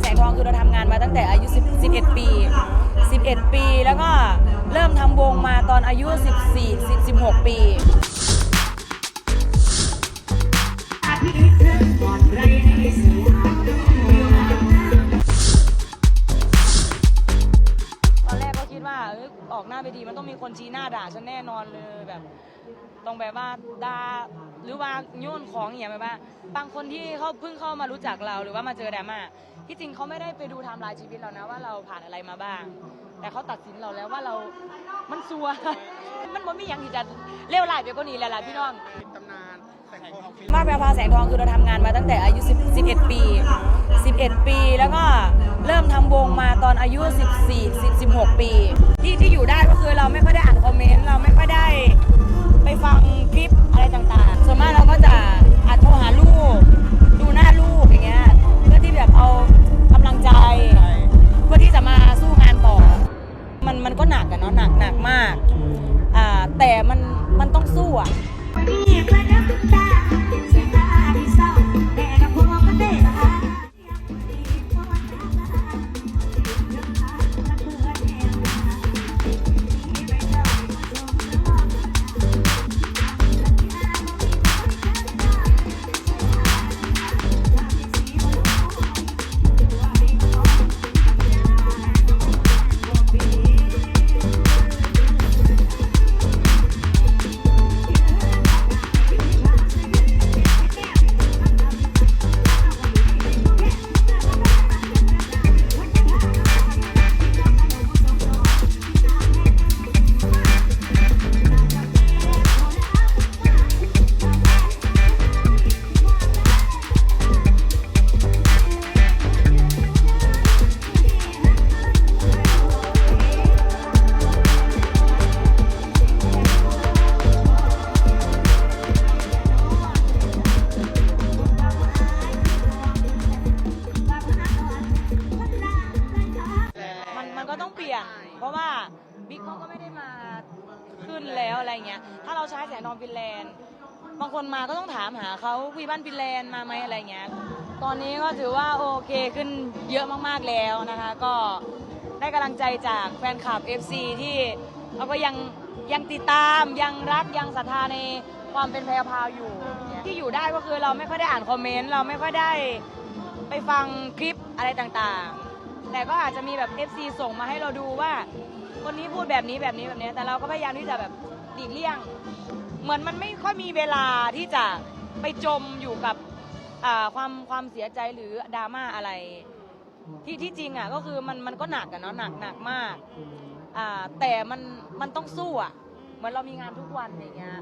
แสงทองคือเราทำงานมาตั้งแต่อายุ10 11 ปี 11 ปี แล้วก็เริ่มทำวงมาตอนอายุ 14 10 16ปี ออกหน้าไปดีมันต้องมีคนชี้หน้าด่าฉันแน่นอนเลยแบบต้องแบบว่าด่าหรือว่าโยนของอย่างเงี้ยแบบว่า บางคนที่เขาเพิ่งเข้ามารู้จักเราหรือว่ามาเจอดราม่าที่จริงเขาไม่ได้ไปดูไทม์ไลน์ชีวิตเรานะว่าเราผ่านอะไรมาบ้าง แต่เขาตัดสินเราแล้วว่าเรา มันซัว มันบ่มีอย่างที่จะเลวร้ายไปกว่านี้แล้วล่ะพี่น้อง ตำนานแต่งทองฟิลมาแพรพาแสงทองคือเราทำงานมาตั้งแต่อายุ10 11 ปี 11 ปีแล้วก็เริ่ม ตอนอายุ 14-16 ปี ที่ที่อยู่ได้ก็คือเราไม่ค่อยได้อ่านคอมเมนต์เราไม่ค่อยได้ไปฟังคลิปอะไรต่างๆ ส่วนมากเราก็จะอาจโทรหาลูก ดูหน้าลูกอย่างเงี้ยเพื่อที่แบบเอากำลังใจ เพื่อที่จะมาสู้งานต่อ มันมันก็หนักอะเนาะหนักหนักมากอ่าแต่มันมันต้องสู้อะ ลี่ยน เพราะว่าบิ๊กเขาก็ไม่ได้มาขึ้นแล้วอะไรเงี้ย ถ้าเราใช้แสงทองฟินแลนด์ บางคนมาก็ต้องถามหาเขาวีบ้านฟินแลนด์มาไหมอะไรเงี้ย ตอนนี้ก็ถือว่าโอเคขึ้นเยอะมากๆแล้วนะคะ ก็ได้กำลังใจจากแฟนคลับ FC ที่เขาก็ยังยังติดตามยังรักยังศรัทธาในความเป็นแพรวพราวอยู่เนี่ยที่อยู่ได้ก็คือเราไม่ค่อยได้อ่านคอมเมนต์เราไม่ค่อยได้ไปฟังคลิปอะไรต่างๆ แต่ก็อาจจะมีแบบ FC ส่งมาให้เราดูว่า คนนี้พูดแบบนี้แบบนี้แบบนี้ แต่เราก็พยายามที่จะแบบหลีกเลี่ยง เหมือนมันไม่ค่อยมีเวลาที่จะไปจมอยู่กับอ่าความความเสียใจหรือดราม่าอะไรที่ที่จริงอะก็คือมันมันก็หนักอะเนาะหนักหนักมากอ่าแต่มันมันต้องสู้อะเหมือนเรามีงานทุกวันอย่างเงี้ย